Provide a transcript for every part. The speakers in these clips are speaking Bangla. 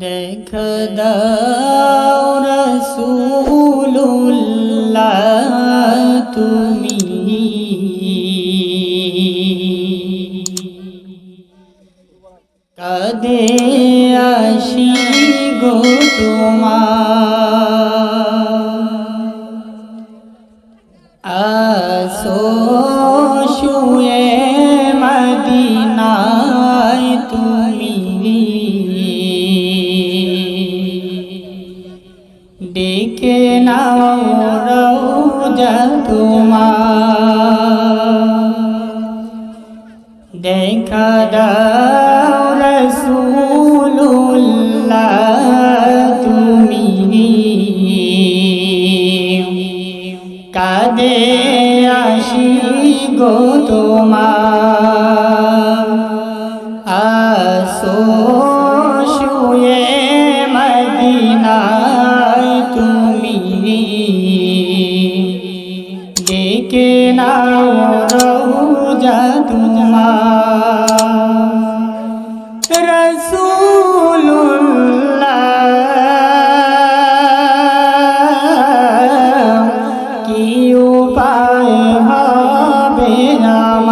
দেখ দাও রসুল্লাহ তুমি। কাদে আসি গো তোমার। ডেকে নাও রৌজা তোমার? দেখা দাও তুমি। কাদে আসি গো তোমার। আসো শুয়ে মদিনায়। ডেকে না রৌজা তোমার? রসুল্লাহ কি উপায় হবে আমার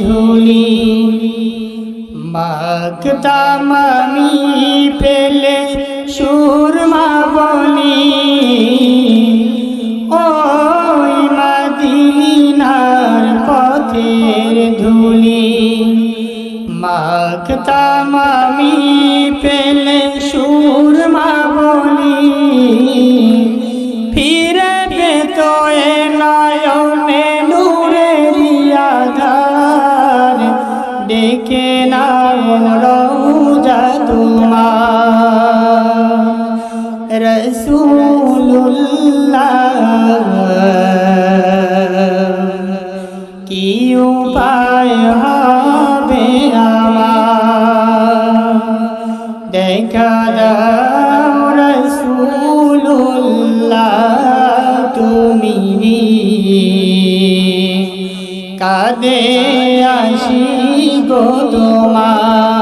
ধুলি মাগতাম আমি পেলে রসুল্লাহ কি উপায় হবে আমার? দেখা দাও রসুল্লাহ তুমি কাদে আসি গো তোমার।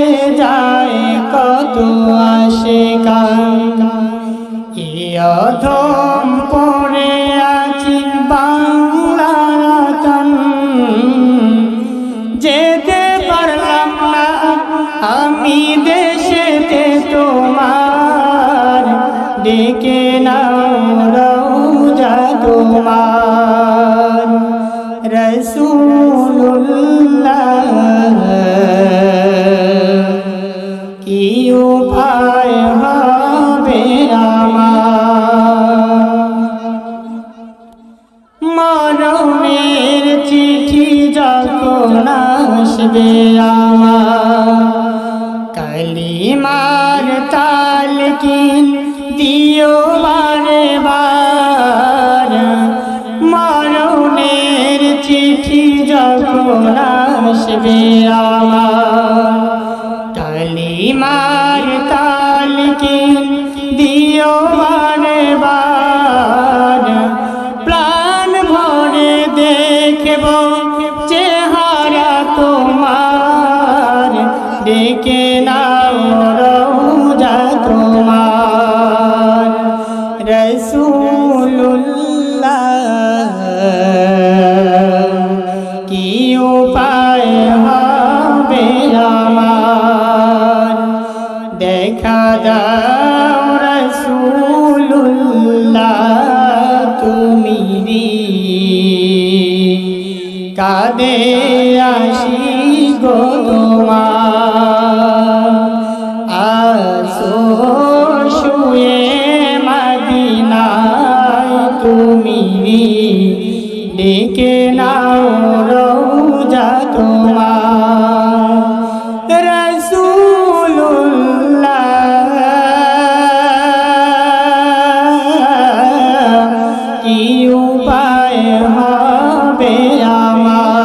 যায় কত আসে ইয়ধম পড়ে আছি বাংলার। আতন যেতে পারলাম না আমি দেশেতে তোমার। ডেকে নাও রৌজা তোমার। আসবে আমার। কালিমার তাল কিন দিও বারে বার মরণের চিঠি যখন আসবে আমার। কালিমার রোজা তোমার রসুল্লাহ কি উপায় হবে আমার? দেখা দাও রসুল্লাহ তুমি কাদে আসি গো তোমার। হবে আমার।